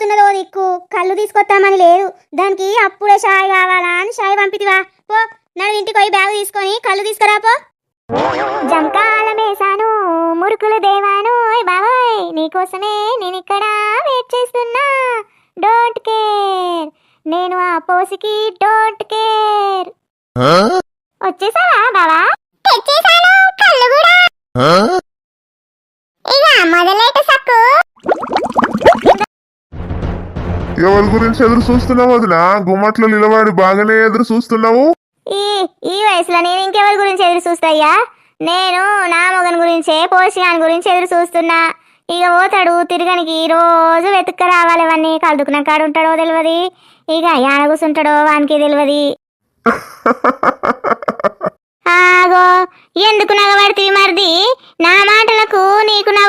దిక్కు కళ్ళు తీసుకొస్తామని లేదు. దానికి అప్పుడే షాయ్ కావాలా అని షాయ్ పంపితివా? పో నడు ఇంటికి పోయి బ్యాగ్ తీసుకొని కళ్ళు తీసుకురా పో. జంకాల మేసాను మురుకులు దేవాను బాబాయ్ నీకోసమే నేను ఇక్కడ వెయిట్ చేస్తున్నా. డోంట్ కేర్ నేను ఆ పోసికి డోంట్ కేర్ వచ్చేసావా బావా? తెచ్చేసాను కళ్ళు కూడా. ఇక మొదలెట్టు ఎవరి గురించి ఎదురు చూస్తున్నావు వదినా? గుమ్మట్లో నిలబడి బాగానే ఎదురు చూస్తున్నావు? ఈ ఈ వయసులో నేను ఇంకెవరి గురించి ఎదురు చూస్తాయ్యా? నేను నా మొగన్ గురించే పోషిగాని గురించి ఎదురు చూస్తున్నా. ఇక పోతాడు తిరగనికి రోజు వెతుక్క రావాలి అవన్నీ కలుదుకున్న కాడు ఉంటాడో తెలియదు ఇక యాడ కూర్చుంటాడో వానికి తెలియదు ఆగో ఎందుకు నగబడితే మరిది? నా మాటలకు నీకు నా